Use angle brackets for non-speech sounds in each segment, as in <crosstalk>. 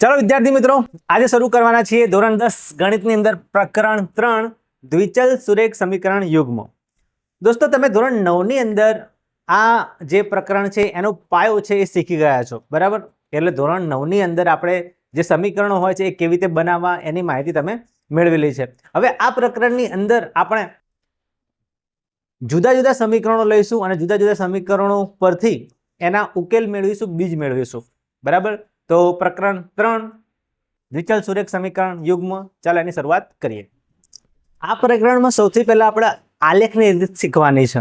ચાલો વિદ્યાર્થી મિત્રો, આજે શરૂ કરવાના છીએ ધોરણ દસ ગણિતની અંદર પ્રકરણ ત્રણ, દ્વિચલ સુરેખ સમીકરણ યુગ્મ. દોસ્તો, તમે ધોરણ નવની અંદર આ જે પ્રકરણ છે, એનો પાયો છે એ શીખી ગયા છો, બરાબર? એટલે ધોરણ નવની અંદર આપણે જે સમીકરણો હોય છે, એ કેવી રીતે બનાવવા એની માહિતી તમે મેળવેલી છે. હવે આ પ્રકરણની અંદર આપણે જુદા જુદા સમીકરણો લઈશું અને જુદા જુદા સમીકરણો પરથી એના ઉકેલ મેળવીશું, બીજ મેળવીશું, બરાબર? તો પ્રકરણ ત્રણ, દ્વિચલ સુરેખ સમીકરણ યુગ્મ. ચાલો એની શરૂઆત કરીએ. આ પ્રકરણમાં સૌથી પહેલા આપણે આલેખની રીત શીખવાની છે.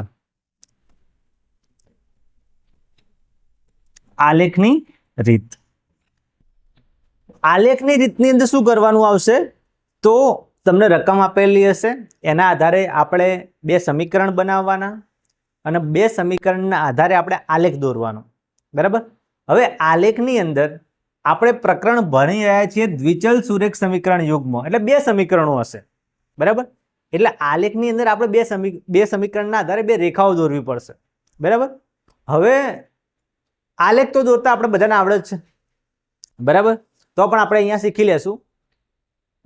આલેખની રીત. આલેખની રીતની અંદર શું કરવાનું આવશે? તો તમને રકમ આપેલી હશે. એના આધારે આપણે બે સમીકરણ બનાવવાના અને બે સમીકરણના આધારે આપણે આલેખ દોરવાનો. બરાબર? હવે આલેખની અંદર આપણે પ્રકરણ ભણી રહ્યા છીએ દ્વિચલ સુરેખ સમીકરણ યુગમાં. એટલે બે સમીકરણો હશે. બરાબર? એટલે આલેખની અંદર આપણે બે સમી, બે સમીકરણના આધારે બે રેખાઓ દોરવી પડશે. બરાબર? હવે આલેખ તો દોરતા આપણે બધાને આવડે છે. બરાબર? તો પણ આપણે અહીંયા શીખી લેશું.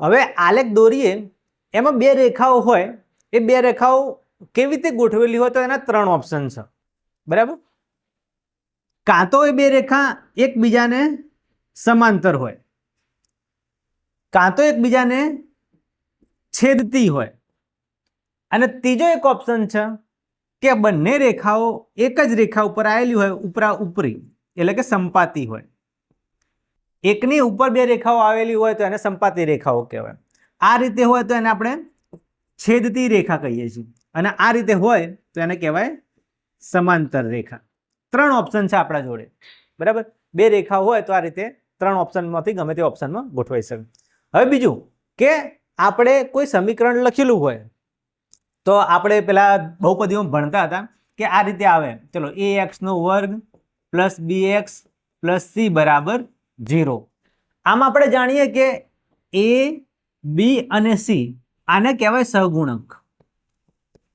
હવે આલેખ દોરીએ, એમાં બે રેખાઓ હોય, એ બે રેખાઓ કેવી રીતે ગોઠવેલી હોય તો એના ત્રણ ઓપ્શન છે. બરાબર? કાં તો એ બે રેખા એકબીજાને સમાંતર હોય. કાં તો એકબીજાને છેદતી હોય. અને ત્રીજો એક ઓપ્શન છે કે બંને રેખાઓ એક જ રેખા ઉપર આવેલી હોય, ઉપરા ઉપરી, એટલે કે સંપાતી હોય. એકની ઉપર બે રેખાઓ આવેલી હોય તો એને સંપાતી રેખાઓ કહેવાય. આ રીતે હોય તો એને આપણે છેદતી રેખા કહીએ છીએ. અને આ રીતે હોય તો એને કહેવાય સમાંતર રેખા. ત્રણ ઓપ્શન છે આપણા જોડે. બરાબર? બે રેખાઓ હોય તો આ રીતે ત્રણ ઓપ્શનમાંથી ગમે તે ઓપ્શનમાં ગોઠવાઈ શકે હવે બીજું કે આપણે કોઈ સમીકરણ લખેલું હોય, તો આપણે પેલા બહુપદીઓમાં ભણતા હતા કે આ રીતે આવે. ચલો એ એક્સનો વર્ગ plus B X plus C બરાબર ઝીરો આમ આપણે જાણીએ કે એ બી અને સી આને કહેવાય સહગુણક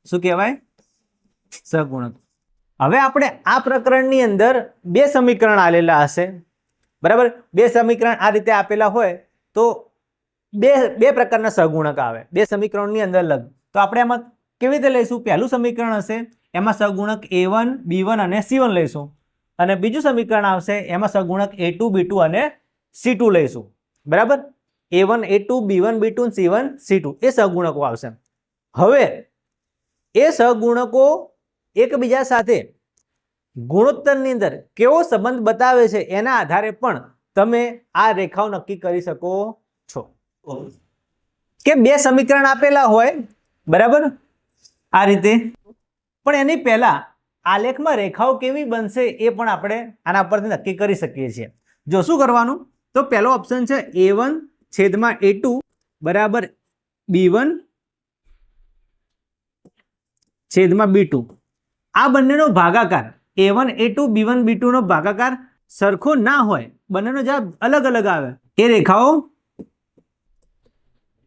શું કહેવાય? સહગુણક હવે આપણે આ પ્રકરણની અંદર બે સમીકરણ આલેલા હશે. બરાબર? બે સમીકરણ આ રીતે આપેલા હોય તો બે બે પ્રકારના સહગુણક આવે. બે સમીકરણની અંદર લગ. તો આપણે એમાં કેવી રીતે લઈશું? પહેલું સમીકરણ હશે, એમાં સગુણક એ વન બી વન અને સી વન લઈશું. અને બીજું સમીકરણ આવશે, એમાં સગુણક એ ટુ બી ટુ અને સી ટુ લઈશું. બરાબર? A one A two B one B two C one C two એ સહગુણકો આવશે. હવે, એ સહગુણકો એકબીજા સાથે ગુણોત્તરની અંદર કેવો સંબંધ બતાવે છે એના આધારે પણ તમે આ રેખાઓ નક્કી કરી શકો છો. કે બે સમીકરણ આપેલા હોય, બરાબર? આ રીતે. પણ એની પહેલા આલેખમાં રેખાઓ કેવી બનશે એ પણ આપણે આના પરથી નક્કી કરી શકીએ છીએ. જો શું કરવાનું? તો પહેલો ઓપ્શન છે એ વન છેદમાં એ બરાબર બી વન છેદમાં બી ટુ આ બંનેનો ભાગાકાર A one A two B one B ટુનો ભાગાકાર સરખો ના હોય, બંનેનો જવાબ અલગ અલગ આવે. એ રેખાઓ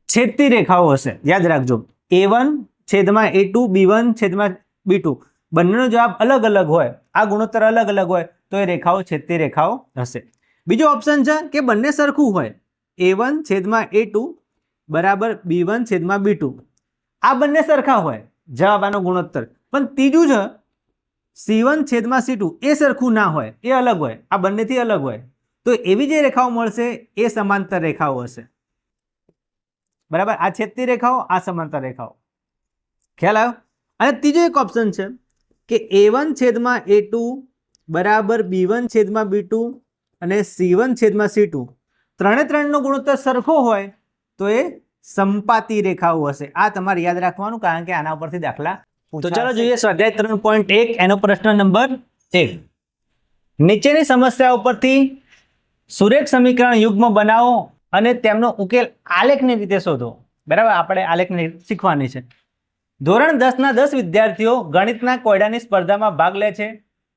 છેદતી રેખાઓ હશે. યાદ રાખજો. એ વન છેદમાં એ ટુ બી વન છેદમાં બી ટુ બંનેનો જવાબ અલગ અલગ હોય, આ ગુણોત્તર અલગ અલગ હોય, તો એ રેખાઓ છેદતી રેખાઓ હશે. બીજો ઓપ્શન છે કે બંને સરખું હોય. એ વન છેદમાં એ ટુ બરાબર બી વન છેદમાં બી ટુ આ બંને સરખા હોય, જવાબ આનો ગુણોત્તર. પણ ત્રીજું છે સી વન છેદમાં સી ટુ એ સરખું ના હોય, એ અલગ હોય, આ બંનેથી અલગ હોય, તો એવી જે રેખાઓ મળશે, એ સમાંતર રેખાઓ હશે. બરાબર? આ છેદતી રેખાઓ, આ સમાંતર રેખાઓ. ખ્યાલ આવ્યો? અને ત્રીજો એક ઓપ્શન છે કે એ વન છેદમાં એ ટુ બરાબર બી વન છેદમાં બી ટુ અને સી વન છેદમાં સી ટુ ત્રણે ત્રણનો ગુણોત્તર સરખો હોય, તો એ સંપાતી રેખાઓ હશે. આ તમારે યાદ રાખવાનું, કારણ કે આના ઉપરથી દાખલા તો ચાલો જોઈએ સ્વાધ્યાય ત્રણ પોઈન્ટ એક, એનો પ્રશ્ન નંબર એક. નીચેની સમસ્યા ઉપરથી સુરેખ સમીકરણ યુગ્મ બનાવો અને તેમનો ઉકેલ આલેખની રીતે શોધો. બરાબર? આપણે આલેખની શીખવાની છે. ધોરણ દસના દસ વિદ્યાર્થીઓ ગણિતના કોયડાની સ્પર્ધામાં ભાગ લે છે.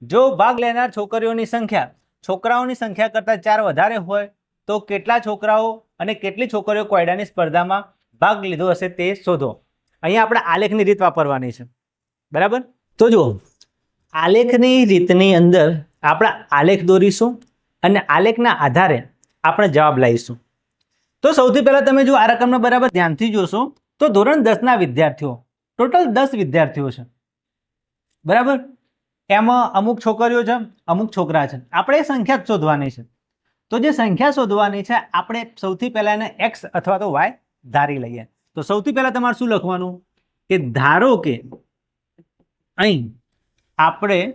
જો ભાગ લેનાર છોકરીઓની સંખ્યા, છોકરાઓની સંખ્યા કરતાં ચાર વધારે હોય, તો કેટલા છોકરાઓ અને કેટલી છોકરીઓ કોયડાની સ્પર્ધામાં ભાગ લીધો હશે તે શોધો. અહીંયા આપણે આલેખની રીત વાપરવાની છે. બરાબર? તો જુઓ, આલેખની રીતની અંદર આપણે આલેખ દોરીશું અને આલેખના આધારે આપણે જવાબ લાવીશું. તો સૌથી પહેલાં તમે જો આ રકમને બરાબર ધ્યાનથી જોશો, તો ધોરણ દસના વિદ્યાર્થીઓ, ટોટલ દસ વિદ્યાર્થીઓ છે. બરાબર? એમાં અમુક છોકરીઓ છે, અમુક છોકરા છે. આપણે એ સંખ્યા જ શોધવાની છે. તો જે સંખ્યા શોધવાની છે, આપણે સૌથી પહેલાં એને એક્સ અથવા તો વાય ધારી લઈએ. તો સૌથી પહેલાં તમારે શું લખવાનું? કે ધારો કે અહીં આપણે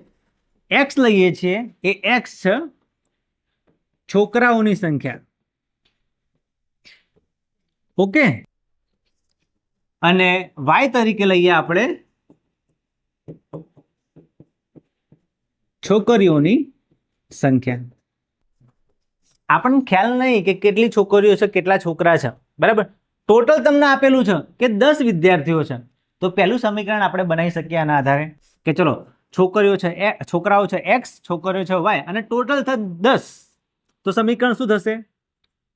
એક્સ લઈએ છીએ, એ એક્સ છે છોકરાઓની સંખ્યા. ઓકે? અને વાય તરીકે લઈએ આપણે છોકરીઓની સંખ્યા. આપણને ખ્યાલ નહીં કે કેટલી છોકરીઓ છે, કેટલા છોકરા છે. બરાબર? ટોટલ તમને આપેલું છે કે દસ વિદ્યાર્થીઓ છે. તો પહેલું સમીકરણ આપણે બનાવી શકીએ આના આધારે કે ચલો, છોકરીઓ છે એ, છોકરાઓ છે એક્સ છોકરીઓ છે વાય અને ટોટલ થશે દસ. તો સમીકરણ શું થશે?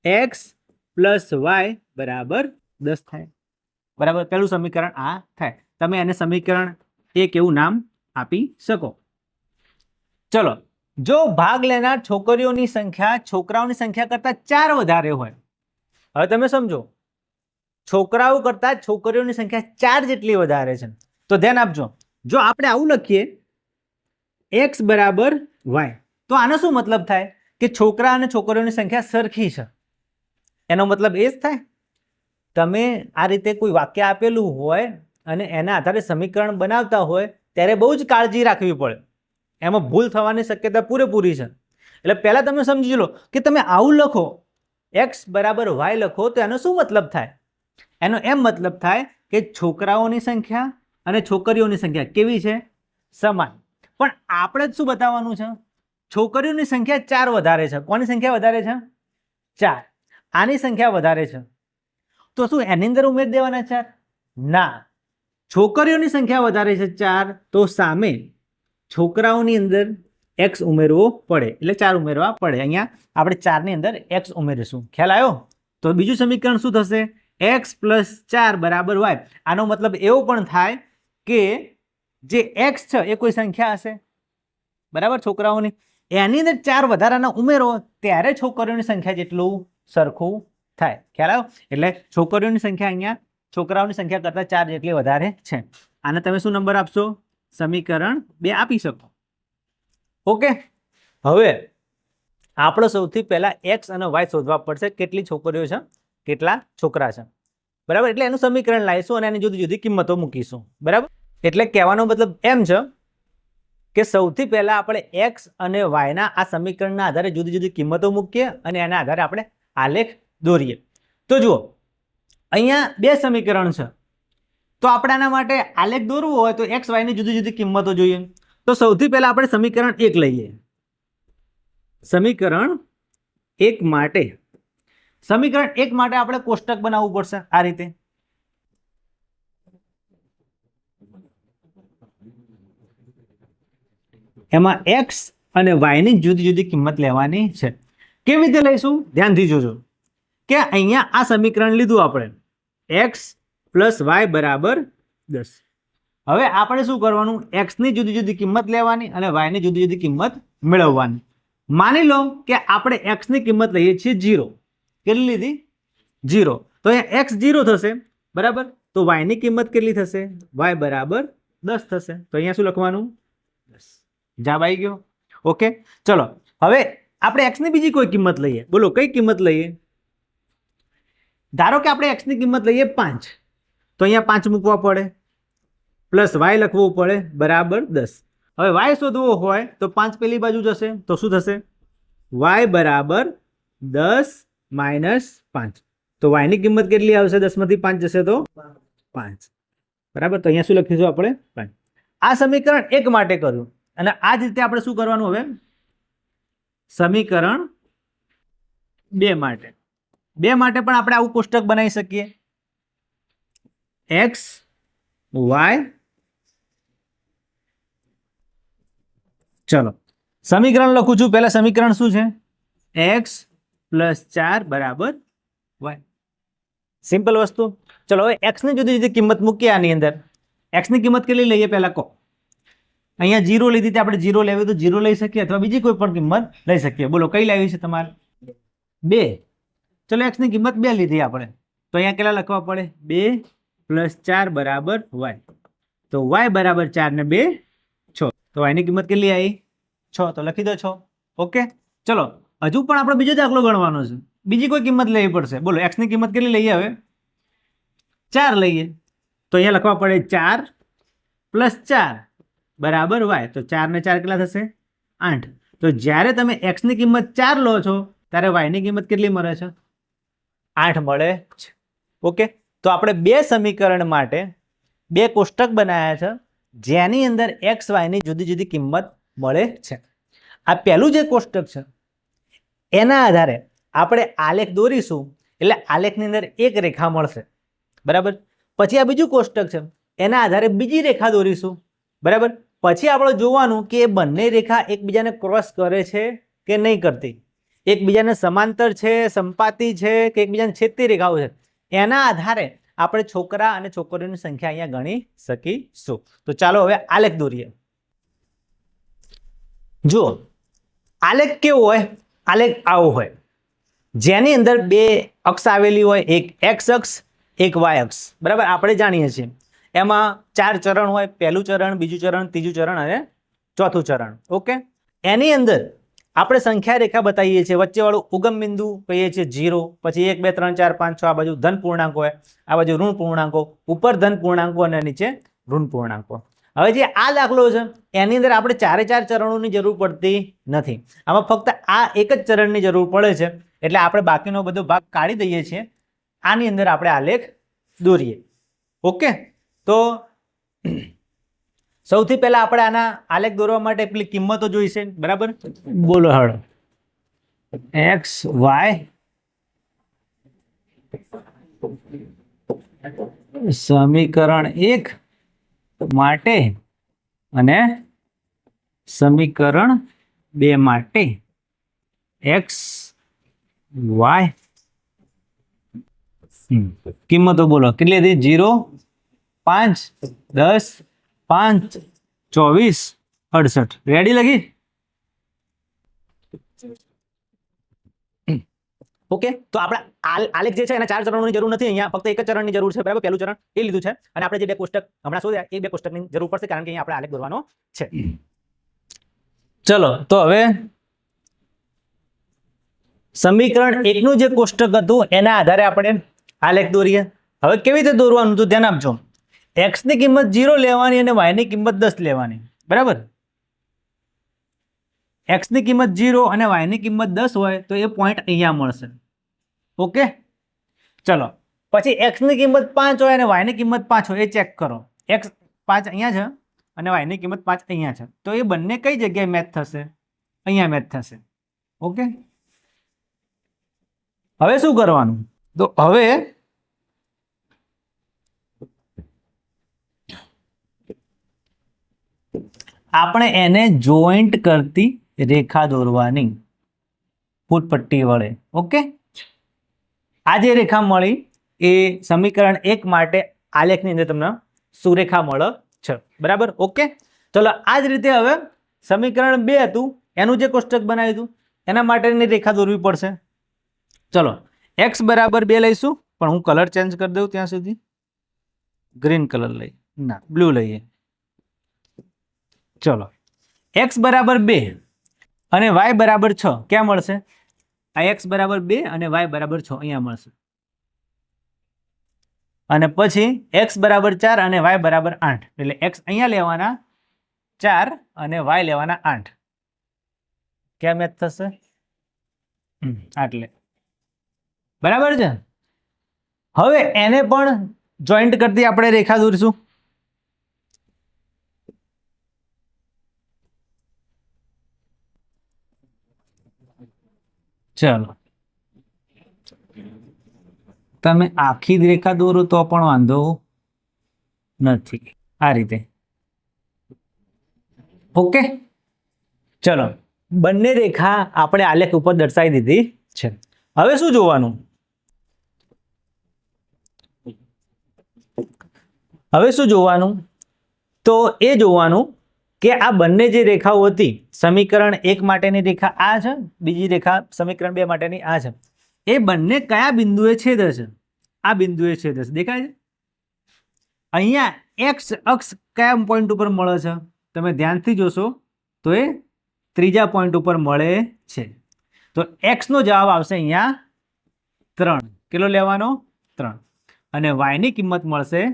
એક્સ પ્લસ વાય બરાબર દસ થાય. બરાબર? પહેલું સમીકરણ આ થાય. તમે એને સમીકરણ એક એવું નામ આપી શકો. ચલો, જો ભાગ લેનાર છોકરીઓની સંખ્યા છોકરાઓની સંખ્યા કરતાં ચાર વધારે હોય. હવે તમે સમજો છોકરાઓ કરતાં છોકરીઓની સંખ્યા ચાર જેટલી વધારે છે. તો ધ્યાન આપજો. જો આપણે આવું લખીએ એક્સ બરાબર વાય તો આનો શું મતલબ થાય? કે છોકરા અને છોકરીઓની સંખ્યા સરખી છે. એનો મતલબ એ જ થાય? તમે આ રીતે કોઈ વાક્ય આપેલું હોય અને એના આધારે સમીકરણ બનાવતા હોય, ત્યારે બહુ જ કાળજી રાખવી પડે. એમાં ભૂલ થવાની શક્યતા પૂરેપૂરી છે. એટલે પહેલાં તમે સમજી લો કે તમે આવું લખો એક્સ બરાબર વાય લખો, તો એનો શું મતલબ થાય? એનો એમ મતલબ થાય કે છોકરાઓની સંખ્યા અને છોકરીઓની સંખ્યા કેવી છે? સમાન. પણ આપણે જ શું બતાવવાનું છે? છોકરીઓની સંખ્યા ચાર વધારે છે. કોની સંખ્યા વધારે છે? ચાર. આની સંખ્યા વધારે છે. તો શું એની અંદર ઉમેર દેવાના ચાર? ના. છોકરીઓની સંખ્યા વધારે છે ચાર, તો સામે છોકરાઓની અંદર એક્સ ઉમેરવો પડે. એટલે ચાર ઉમેરવા પડે. અહીંયા આપણે ચારની અંદર એક્સ ઉમેરીશું. ખ્યાલ આવ્યો? તો બીજું સમીકરણ શું થશે? એક્સ પ્લસ ચાર બરાબર વાય આનો મતલબ એવો પણ થાય કે જે એક્સ છે એ કોઈ સંખ્યા હશે. બરાબર છોકરાઓની? એની અંદર ચાર વધારાના ઉમેરો ત્યારે છોકરીઓની સંખ્યા જેટલું સરખું થાય. ખ્યાલ આવ્યો? એટલે છોકરીઓની સંખ્યા અહીંયા, છોકરાઓની સંખ્યા કરતાં ચાર જેટલી વધારે છે. આને તમે શું નંબર આપશો? સમીકરણ બે આપી શકો. ઓકે? હવે, આપણે સૌથી પહેલાં એક્સ અને વાય શોધવા પડશે. કેટલી છોકરીઓ છે? કેટલા છોકરા છે? બરાબર? એટલે એનું સમીકરણ લાવીશું અને એની જુદી જુદી કિંમતો મૂકીશું. બરાબર? એટલે કહેવાનો મતલબ એમ છે કે સૌથી પહેલાં આપણે એક્સ અને વાયના આ સમીકરણના આધારે જુદી જુદી કિંમતો મૂકીએ અને એના આધારે આપણે આલેખ દોરીએ. તો જુઓ, અહીંયા બે સમીકરણ છે. તો આપણે આના માટે આલેખ દોરવું હોય તો એક્સ વાયની જુદી જુદી કિંમતો જોઈએ. તો સૌથી પહેલાં આપણે સમીકરણ એક લઈએ. સમીકરણ એક માટે સમીકરણ એક માટે આપણે કોષ્ટક બનાવવું પડશે આ રીતે. એમાં એક્સ અને વાયની જુદી જુદી કિંમત લેવાની છે. કેવી રીતે લઈશું? ધ્યાનથી જોજો. કે અહીંયા આ સમીકરણ લીધું આપણે. એક્સ પ્લસ વાય બરાબર દસ. હવે આપણે શું કરવાનું? એક્સની જુદી જુદી કિંમત લેવાની અને વાયની જુદી જુદી કિંમત મેળવવાની. માની લો કે આપણે એક્સની કિંમત લઈએ છીએ જીરો કેટલી લીધી? જીરો તો અહીંયા એક્સ જીરો થશે, બરાબર? તો વાયની કિંમત કેટલી થશે? વાય બરાબર દસ થશે. તો અહીંયા શું લખવાનું? દસ. જવાબ આવી ગયો. ઓકે, ચલો. હવે આપણે એક્સની બીજી કોઈ કિંમત લઈએ. બોલો, કઈ કિંમત લઈએ? ધારો કે આપણે એક્સની કિંમત લઈએ પાંચ. તો અહીંયા પાંચ મૂકવા પડે. પ્લસ વાય લખવું પડે. બરાબર દસ. હવે વાય શોધવો હોય તો પાંચ પેલી બાજુ જશે. તો શું થશે? વાય બરાબર દસ માઇનસ પાંચ. તો વાયની કિંમત કેટલી આવશે? દસમાંથી પાંચ જશે તો પાંચ. બરાબર? તો અહીંયા શું લખીશું આપણે? પાંચ. આ સમીકરણ એક માટે કર્યું. અને આ જ રીતે આપણે શું કરવાનું હવે? સમીકરણ બે માટે. બે માટે પણ આપણે આવું કોષ્ટક બનાવી શકીએ. એક્સ વાય ચલો. સમીકરણ લખું છું. પહેલા સમીકરણ શું છે? એક્સ પ્લસ ચાર બરાબર વાય. સિમ્પલ વસ્તુ. ચલો હવે એક્સની જુદી જુદી કિંમત મૂકીએ આની અંદર. એક્સની કિંમત કેટલી લઈએ પહેલાં કહો. અહીંયા જીરો લીધી હતી, આપણે જીરો લેવી તો જીરો લઈ શકીએ અથવા બીજી કોઈ પણ કિંમત લઈ શકીએ. બોલો, કઈ લાવી છે તમારે? બે. ચલો એક્સની કિંમત બે લીધી આપણે. તો અહીંયા કેટલા લખવા પડે? બે પ્લસ ચાર બરાબર વાય. તો વાય બરાબર ચાર ને બે છ. તો વાયની કિંમત કેટલી આવી? છ. તો લખી દો છો. ઓકે? ચલો હજુ પણ આપણે બીજો દાખલો ગણવાનો છે. બીજી કોઈ કિંમત લેવી પડશે. બોલો એક્સની કિંમત કેટલી લઈએ હવે? ચાર લઈએ. તો અહીંયા લખવા પડે ચાર પ્લસ ચાર બરાબર વાય તો ચારને ચાર કેટલા થશે? આઠ. તો જ્યારે તમે એક્સની કિંમત ચાર લો છો, ત્યારે વાયની કિંમત કેટલી મળે છે? આઠ મળે છે ઓકે? તો આપણે બે સમીકરણ માટે બે કોષ્ટક બનાવ્યા છે, જેની અંદર એક્સ વાયની જુદી જુદી કિંમત મળે છે. આ પહેલું જે કોષ્ટક છે એના આધારે આપણે આલેખ દોરીશું, એટલે આલેખની અંદર એક રેખા મળશે. બરાબર? પછી આ બીજું કોષ્ટક છે. એના આધારે બીજી રેખા દોરીશું. બરાબર? પછી આપણે જોવાનું કે બંને રેખા એકબીજાને ક્રોસ કરે છે કે નહીં કરતી. એકબીજાને સમાંતર છે, સંપાતી છે કે એકબીજાને છેદતી રેખાઓ છે. એના આધારે આપણે છોકરા અને છોકરીઓની સંખ્યા અહીંયા ગણી શકીશું. તો ચાલો હવે આલેખ દોરીએ. જુઓ, આલેખ કેવો હોય? આલેખ આવો હોય. જેની અંદર બે અક્ષ આવેલી હોય, એક એક્સ અક્ષ, એક વાય અક્ષ. બરાબર? આપણે જાણીએ છીએ. એમાં ચાર ચરણ હોય, પહેલું ચરણ, બીજું ચરણ, ત્રીજું ચરણ અને ચોથું ચરણ. ઓકે? એની અંદર આપણે સંખ્યા રેખા બતાવીએ છીએ. વચ્ચેવાળું ઉગમ બિંદુ કહીએ છીએ જીરો પછી એક, બે, ત્રણ, ચાર, પાંચ, છ, આ બાજુ ધન પૂર્ણાંકો હોય, આ બાજુ ઋણ પૂર્ણાંકો, ઉપર ધન પૂર્ણાંકો અને નીચે ઋણ પૂર્ણાંકો. હવે જે આ દાખલો છે, એની અંદર આપણે ચારે ચાર ચરણોની જરૂર પડતી નથી. આમાં ફક્ત આ એક જ ચરણની જરૂર પડે છે, એટલે આપણે બાકીનો બધો ભાગ કાઢી દઈએ છીએ. આની અંદર આપણે આલેખ દોરીએ. ઓકે? તો <clears throat> સૌથી પહેલા આપણે આના આલેખ દોરવા માટે પેલી કિંમતો જોઈશે, બરાબર? બોલો, હળ. એક્સ વાય સમીકરણ એક. માટે અને સમીકરણ બે માટે એક્સ વાય કિંમતો બોલો. કેટલી હતી? જીરો પાંચ, દસ, પાંચ, ચોવીસ, અડસઠ. રેડી લગી ઓકે? તો આપણે આલેખ જે છે એના ચાર ચરણોની જરૂર નથી. અહીંયા ફક્ત એક ચરણની જરૂર છે. બરાબર પહેલું ચરણ એ લીધું છે. અને આપણે જે બે કોષ્ટક હમણાં શોધ્યા, એ બે કોષ્ટકની જરૂર પડશે કારણ કે અહીંયા આપણે આલેખ દોરવાનો છે. ચલો, તો હવે સમીકરણ એકનું જે કોષ્ટક હતું, એના આધારે આપણે આલેખ દોરીએ. હવે કેવી રીતે દોરવાનું? તો ધ્યાન આપજો. એક્સની કિંમત જીરો લેવાની અને વાયની કિંમત દસ લેવાની. બરાબર? એક્સની કિંમત જીરો અને વાયની કિંમત દસ હોય તો એ પોઈન્ટ અહીંયા મળશે. ઓકે ચલો. પછી એક્સની કિંમત પાંચ હોય અને વાયની કિંમત પાંચ હોય એ ચેક કરો. એક્સ પાંચ અહીંયા છે અને વાયની કિંમત પાંચ અહીંયા છે. તો એ બંને કઈ જગ્યાએ મેચ થશે? અહીંયા મેચ થશે. ઓકે હવે શું કરવાનું? તો હવે આપણે એને જોઈન્ટ કરતી રેખા દોરવાની ફૂટપટ્ટી વડે, ઓકે? આ જે રેખા મળી એ સમીકરણ એક માટે આલેખની અંદર તમને સુરેખા મળે છે. બરાબર? ઓકે? ચલો આ જ રીતે હવે સમીકરણ બે હતું, એનું જે કોષ્ટક બનાવ્યું હતું, એના માટેની રેખા દોરવી પડશે. ચલો એક્સ બરાબર બે લઈશું, પણ હું કલર ચેન્જ કરી દઉં ત્યાં સુધી. ગ્રીન કલર લઈ ના, બ્લુ લઈએ. ચલો એક્સ બરાબર બે. અને વાય બરાબર છ. ક્યાં મળશે? આ એક્સ બરાબર બે અને વાય બરાબર છ અહીંયા મળશે. અને પછી એક્સ બરાબર ચાર અને વાય બરાબર આઠ. એટલે એક્સ અહીંયા લેવાના ચાર અને વાય લેવાના આઠ. ક્યાં મેચ થશે? આટલે બરાબર છે? હવે એને પણ જોઈન્ટ કરતી આપણે રેખા દોરીશું. ચલો. તમે આખી રેખા દોરો તો પણ વાંધો નથી. આ રીતે. ઓકે? ચલો. બંને રેખા આપણે આલેખ ઉપર દર્શાવી દીધી છે. હવે શું જોવાનું? હવે શું જોવાનું? તો એ જોવાનું કે આ બંને જે રેખાઓ હતી, સમીકરણ એક માટેની રેખા આ છે, બીજી રેખા સમીકરણ બે માટેની આ છે. એ બંને કયા બિંદુએ છેદે છે આ બિંદુએ છેદે છે દેખાય છે? અહીંયા એક્સ અક્ષ કયા પોઈન્ટ ઉપર મળે છે? તમે ધ્યાનથી જોશો તો એ ત્રીજા પોઈન્ટ ઉપર મળે છે. તો એક્સનો જવાબ આવશે અહીંયા ત્રણ. કેટલો લેવાનો? ત્રણ. અને વાયની કિંમત મળશે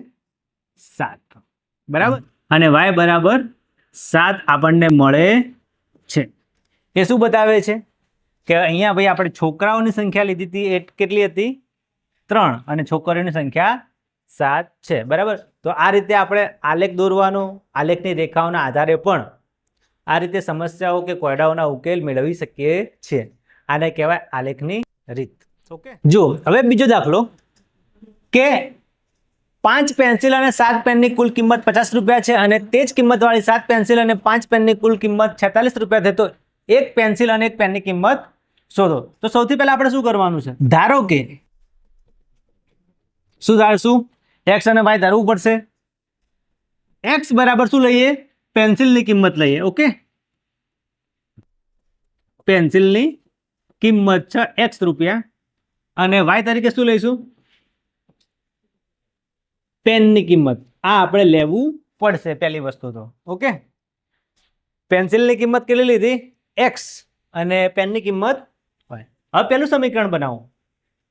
સાત. બરાબર? અને વાય બરાબર સાત આપણને મળે છે. એ શું બતાવે છે? કે અહીંયા ભાઈ આપણે છોકરાઓની સંખ્યા લીધી હતી એ કેટલી હતી? ત્રણ અને છોકરીઓની સંખ્યા સાત છે. બરાબર? તો આ રીતે આપણે આલેખ દોરવાનો આલેખની રેખાઓના આધારે પણ આ રીતે સમસ્યાઓ કે કોયડાઓના ઉકેલ મેળવી શકીએ છીએ. આને કહેવાય આલેખની રીત. ઓકે જો હવે બીજો દાખલો કે પાંચ પેન્સિલ અને સાત પેનની કુલ કિંમત પચાસ રૂપિયા છે અને તે જ કિંમતવાળી સાત પેન્સિલ અને પાંચ પેનની કુલ કિંમત છેતાલીસ રૂપિયા થતો એક પેન્સિલ અને એક પેનની કિંમત શોધો. તો સૌથી પહેલા આપણે શું કરવાનું છે? ધારો કે શું ધારશું એક્સ અને વાય ધારવું પડશે. એક્સ બરાબર શું લઈએ? પેન્સિલની કિંમત લઈએ, ઓકે? પેન્સિલની કિંમત છે એક્સ રૂપિયા. અને વાય તરીકે શું લઈશું? પેનની કિંમત. આ આપણે લેવું પડશે પહેલી વસ્તુ તો. ઓકે? પેન્સિલની કિંમત કેટલી લીધી? એક્સ અને પેનની કિંમત હવે પહેલું સમીકરણ બનાવો.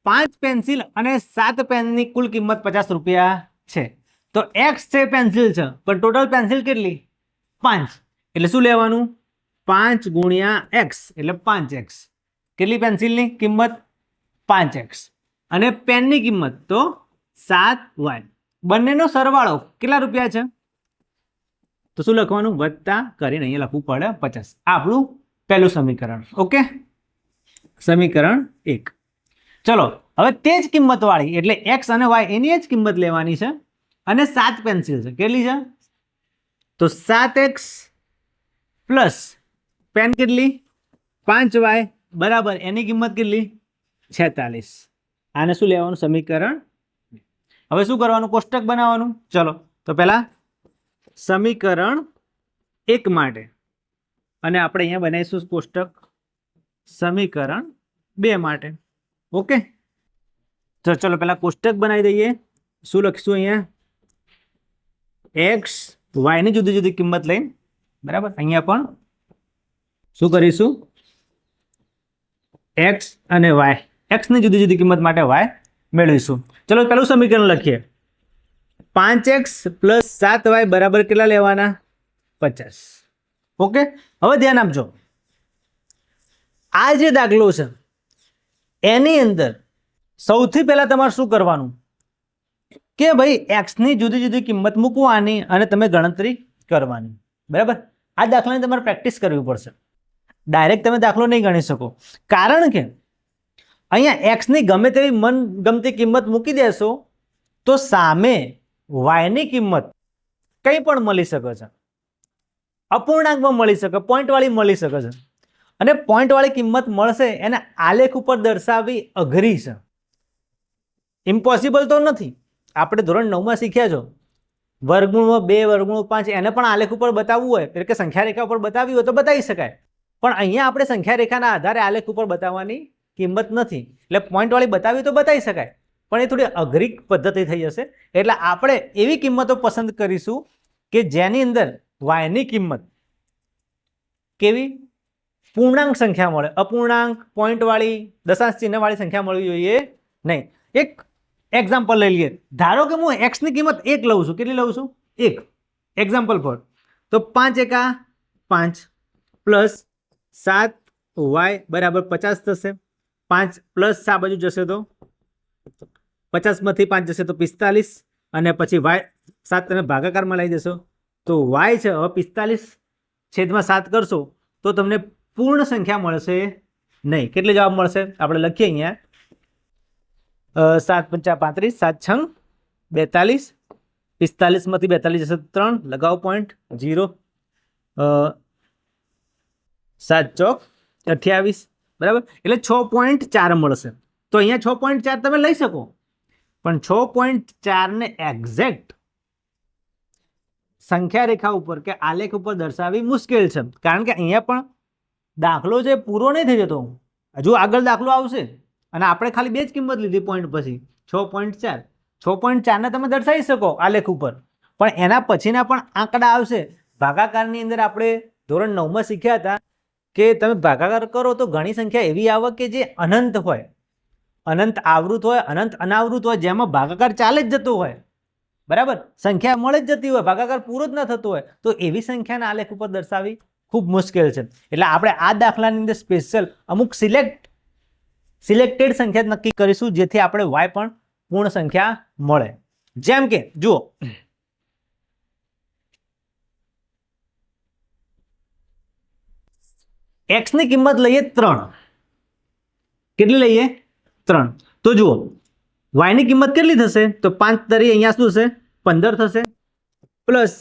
પાંચ પેન્સિલ અને સાત પેનની કુલ કિંમત પચાસ રૂપિયા છે. તો એક્સ છે પેન્સિલ છે. પણ ટોટલ પેન્સિલ કેટલી? પાંચ. એટલે શું લેવાનું? પાંચ ગુણ્યા એક્સ એટલે પાંચ એક્સ કેટલી પેન્સિલની કિંમત? પાંચ એક્સ અને પેનની કિંમત તો સાત વાય બંનેનો સરવાળો કેટલા રૂપિયા છે? તો શું લખવાનું? વધતા કરીને અહીંયા લખવું પડે પચાસ. આપણું પહેલું સમીકરણ. ઓકે? સમીકરણ એક. ચલો, હવે તે જ કિંમતવાળી, એટલે એક્સ અને વાય એની જ કિંમત લેવાની છે અને સાત પેન્સિલ છે. કેટલી છે? તો સાત એક્સ પ્લસ પેન કેટલી? પાંચ વાય બરાબર એની કિંમત કેટલી? છેતાલીસ. આને શું લેવાનું? સમીકરણ હવે શું કરવાનું? કોષ્ટક બનાવવાનું. ચલો, તો પહેલા સમીકરણ એક માટે. અને આપણે અહીંયા બનાવીશું કોષ્ટક સમીકરણ બે માટે. ઓકે? તો ચલો, પહેલા કોષ્ટક બનાવી દઈએ. શું લખીશું અહીંયા? એક્સ વાયની જુદી જુદી કિંમત લઈને. બરાબર? અહીંયા પણ શું કરીશું? એક્સ અને વાય. એક્સની જુદી જુદી કિંમત માટે વાય મેળવીશું. ચલો, પહેલું સમીકરણ લખીએ. પાંચ એક્સ પ્લસ સાત વાય બરાબર કેટલા લેવાના? પચાસ. ઓકે? હવે ધ્યાન આપજો. આ જે દાખલો છે, એની અંદર સૌથી પહેલાં તમારે શું કરવાનું? કે ભાઈ એક્સની જુદી જુદી કિંમત મૂકવાની અને તમે ગણતરી કરવાની. બરાબર? આ દાખલાની તમારે પ્રેક્ટિસ કરવી પડશે. ડાયરેક્ટ તમે દાખલો નહીં ગણી શકો. કારણ કે અહીંયા એક્સની ગમે તેવી મનગમતી કિંમત મૂકી દેશો, તો સામે વાયની કિંમત કંઈ પણ મળી શકે છે. અપૂર્ણાંકમાં મળી શકે, પોઈન્ટવાળી મળી શકે છે. અને પોઈન્ટવાળી કિંમત મળશે એને આલેખ ઉપર દર્શાવવી અઘરી છે. ઇમ્પોસિબલ તો નથી. આપણે ધોરણ નવમાં શીખ્યા છો. વર્ગમૂળમાં બે વર્ગમૂળ પાંચ, એને પણ આલેખ ઉપર બતાવવું હોય. એટલે કે સંખ્યા રેખા ઉપર બતાવવી હોય તો બતાવી શકાય. પણ અહીંયા આપણે સંખ્યા રેખાના આધારે આલેખ ઉપર બતાવવાની કિંમત નથી. એટલે પોઈન્ટવાળી બતાવી તો બતાવી શકાય. પણ એ થોડી અઘરી પદ્ધતિ થઈ જશે. એટલે આપણે એવી કિંમતો પસંદ કરીશું કે જેની અંદર વાયની કિંમત કેવી? પૂર્ણાંક સંખ્યા મળે. અપૂર્ણાંક પોઈન્ટવાળી દશાંશ ચિહ્નવાળી સંખ્યા મળવી જોઈએ નહીં. એક એક્ઝામ્પલ લઈ લઈએ. ધારો કે હું એક્સની કિંમત એક લઉં છું. કેટલી લઉં છું? એક. એક્ઝામ્પલ ફોર તો પાંચ એકા પાંચ પ્લસ સાત વાય બરાબર પચાસ થશે. પાંચ પ્લસ આ બાજુ જશે તો પચાસમાંથી પાંચ જશે તો પિસ્તાલીસ અને પછી વાય સાત તમે ભાગાકારમાં લઈ જશો તો વાય છે, હવે પિસ્તાલીસ છેદમાં સાત કરશો તો તમને પૂર્ણ સંખ્યા મળશે નહીં. કેટલી જવાબ મળશે? આપણે લખીએ અહીંયા. સાત પંચા પાંત્રીસ, સાત છંગ, બેતાલીસ. પિસ્તાલીસમાંથી બેતાલીસ જશે ત્રણ. લગાવ પોઈન્ટ જીરો સાત ચોક, અઠ્યાવીસ. બરાબર? એટલે છ પોઈન્ટ ચાર મળશે. તો અહીંયા છ પોઈન્ટ ચાર તમે લઈ શકો. પણ છ પોઈન્ટ ચારને એક્ઝેક્ટ સંખ્યા રેખા ઉપર કે આલેખ ઉપર દર્શાવવી મુશ્કેલ છે. કારણ કે અહીંયા પણ દાખલો જે પૂરો નહીં થઈ જતો, હજુ આગળ દાખલો આવશે. અને આપણે ખાલી બે જ કિંમત લીધી પોઈન્ટ પછી. છ પોઈન્ટ ચાર. છ પોઈન્ટ ચારને તમે દર્શાવી શકો આલેખ ઉપર. પણ એના પછીના પણ આંકડા આવશે. ભાગાકારની અંદર આપણે ધોરણ નવમાં શીખ્યા હતા. કે તમે ભાગાકાર કરો તો ઘણી સંખ્યા એવી આવે કે જે અનંત હોય. અનંત આવૃત હોય, અનંત અનાવૃત હોય, જેમાં ભાગાકાર ચાલે જ જતો હોય. બરાબર? સંખ્યા મળે જ જતી હોય, ભાગાકાર પૂરો જ ન થતો હોય. તો એવી સંખ્યાના આલેખ ઉપર દર્શાવી ખૂબ મુશ્કેલ છે. એટલે આપણે આ દાખલાની અંદર સ્પેશિયલ અમુક સિલેક્ટ સિલેક્ટેડ સંખ્યા નક્કી કરીશું, જેથી આપણે વાય પણ પૂર્ણ સંખ્યા મળે. જેમ કે, જુઓ. X ની કિંમત લઈએ ત્રણ. કેટલી લઈએ? ત્રણ. તો જુઓ વાયની કિંમત કેટલી થશે? તો પાંચ તરી અહીંયા શું છે પંદર થશે. પ્લસ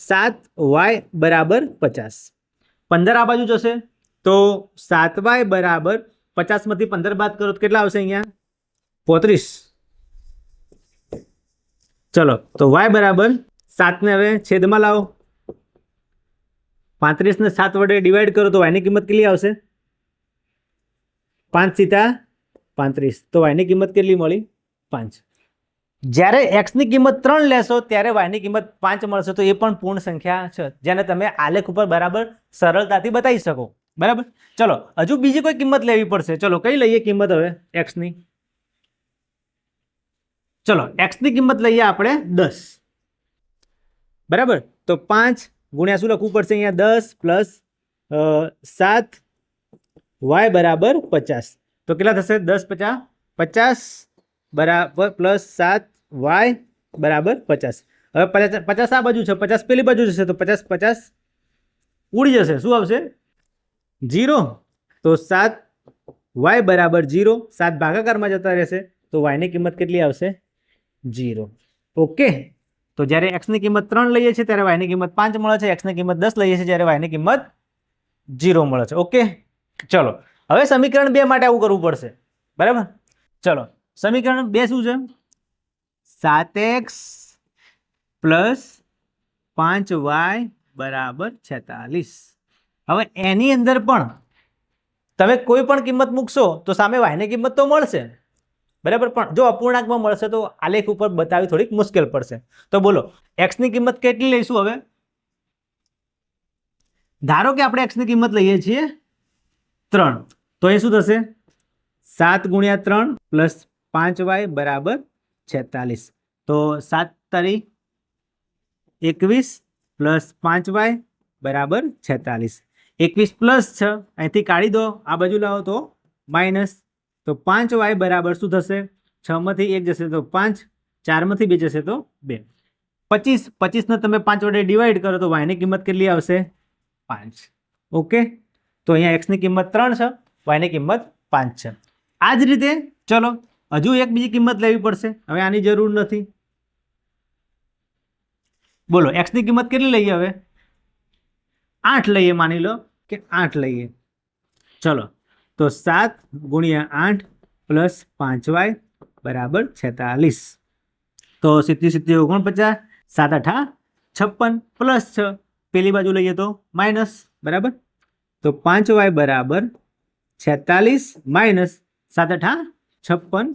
સાત વાય બરાબર પચાસ. પંદર આ બાજુ જશે. તો સાત વાય બરાબર પચાસમાંથી પંદર બાદ કરો તો કેટલા આવશે અહીંયા? પોત્રીસ. ચલો, તો વાય બરાબર સાતને હવે છેદમાં લાવો. પાંત્રીસને સાત વડે ડિવાઈડ કરો તો વાયની કિંમત કેટલી આવશે? પાંચ સીતા પાંત્રીસ. તો વાયની કિંમત કેટલી મળી? પાંચ. જ્યારે એક્સની કિંમત ત્રણ લેશો, ત્યારે વાયની કિંમત પાંચ મળશે. તો એ પણ પૂર્ણ સંખ્યા છે. જેને તમે આલેખ ઉપર બરાબર સરળતાથી બતાવી શકો. બરાબર? ચલો, હજુ બીજી કોઈ કિંમત લેવી પડશે. ચલો, કઈ લઈએ કિંમત હવે? એક્સની ચલો એક્સની કિંમત લઈએ આપણે દસ. બરાબર? તો પાંચ ગુણ્યા શું લખવું પડશે અહીંયા? દસ પ્લસ સાત, વાય બરાબર પચાસ. તો કેટલા થશે? દસ પચાસ પચાસ બરાબર પ્લસ સાત, વાય બરાબર પચાસ. હવે પચાસ પચાસ આ બાજુ છે, પચાસ પેલી બાજુ જશે, તો પચાસ પચાસ ઉડી જશે. શું આવશે? જીરો તો સાત, વાય બરાબર જીરો સાત ભાગાકારમાં જતા રહેશે, તો વાયની કિંમત કેટલી આવશે? Zero okay. તો જ્યારે એક્સની કિંમત ત્રણ લઈએ છીએ ત્યારે વાયની કિંમત પાંચ મળે છે એક્સની કિંમત દસ લઈએ છીએ જ્યારે વાયની કિંમત જીરો મળે છે. ઓકે ચલો. હવે સમીકરણ બે માટે આવું કરવું પડશે. બરાબર? ચલો. સમીકરણ બે શું છે? સાત એક્સ પ્લસ પાંચ વાય બરાબર છેતાલીસ. હવે એની અંદર પણ તમે કોઈ પણ કિંમત મૂકશો તો સામે વાયની કિંમત તો મળશે. બરાબર? પણ જો અપૂર્ણાંકમાં મળશે તો આલેખ ઉપર બતાવી થોડીક મુશ્કેલ પડશે. તો બોલો એક્સની કિંમત કેટલી લઈશું હવે? ધારો કે આપણે એક્સની કિંમત લઈએ છીએ ત્રણ. તો એ શું થશે? સાત ગુણ્યા ત્રણ પ્લસ પાંચ વાય બરાબર છેતાલીસ. તો સાત તારી એકવીસ પ્લસ પાંચ વાય બરાબર છેતાલીસ. એકવીસ પ્લસ છ. અહીંથી કાઢી દો. આ બાજુ લાવો તો માઇનસ તો પાંચ વાય બરાબર શું થશે? છમાંથી એક જશે તો પાંચ ચારમાંથી બે જશે તો બે. પચીસ પચીસને તમે પાંચ વડે ડિવાઈડ કરો તો વાયની કિંમત કેટલી આવશે? પાંચ. ઓકે? તો અહીંયા એક્સની કિંમત ત્રણ છે વાયની કિંમત પાંચ છે. આ જ રીતે ચલો, હજુ એક બીજી કિંમત લેવી પડશે. હવે આની જરૂર નથી. બોલો એક્સની કિંમત કેટલી લઈએ હવે? આઠ લઈએ, માની લો કે આઠ લઈએ. ચલો તો સાત ગુણ્યા આઠ પ્લસ પાંચ વાય બરાબર છેતાલીસ. તો સિત્તેર સિત્તેર ઓગણપચાસ, સાત અઠા છપ્પન પ્લસ છ. પેલી બાજુ લઈએ તો માઇનસ, બરાબર? તો પાંચ વાય બરાબર છેતાલીસ માઇનસ સાત અઠા છપ્પન,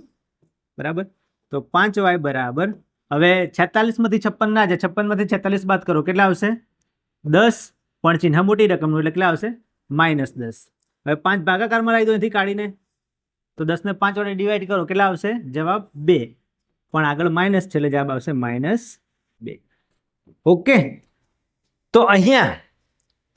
બરાબર? તો પાંચ વાય બરાબર, હવે છેતાલીસમાંથી છપ્પન ના જાય છપ્પનમાંથી છેતાલીસ બાદ કરો, કેટલા આવશે? દસ, પણ ચિહ્ન મોટી રકમનું એટલે કેટલા આવશે? માઇનસ દસ. હવે પાંચ ભાગાકારમાં લાવી દો અહીંથી કાઢીને. તો દસને પાંચ વડે ડિવાઈડ કરો, કેટલા આવશે? જવાબ બે. પણ આગળ માઇનસ છે એટલે જવાબ આવશે માઇનસ બે. ઓકે તો અહીંયા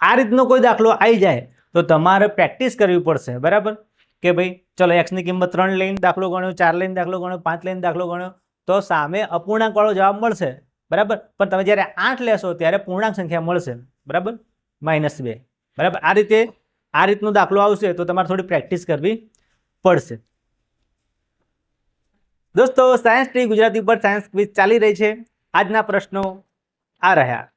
આ રીતનો કોઈ દાખલો આવી જાય, તો તમારે પ્રેક્ટિસ કરવી પડશે, બરાબર? કે ભાઈ, ચલો એક્સની કિંમત ત્રણ લઈને દાખલો ગણ્યો, ચાર લઈને દાખલો ગણ્યો, પાંચ લઈને દાખલો ગણ્યો, તો સામે અપૂર્ણાંકવાળો જવાબ મળશે, બરાબર? પણ તમે જ્યારે આઠ લેશો ત્યારે પૂર્ણાંક સંખ્યા મળશે, બરાબર? માઇનસ બે. બરાબર? આ રીતે આ રીતનો દાખલો આવશે તો તમારે થોડી પ્રેક્ટિસ કરવી પડશે. દોસ્તો સાયન્સ ટ્રી ગુજરાતી પર સાયન્સ ક્વિઝ ચાલી રહી છે. આજના પ્રશ્નો આ રહ્યા.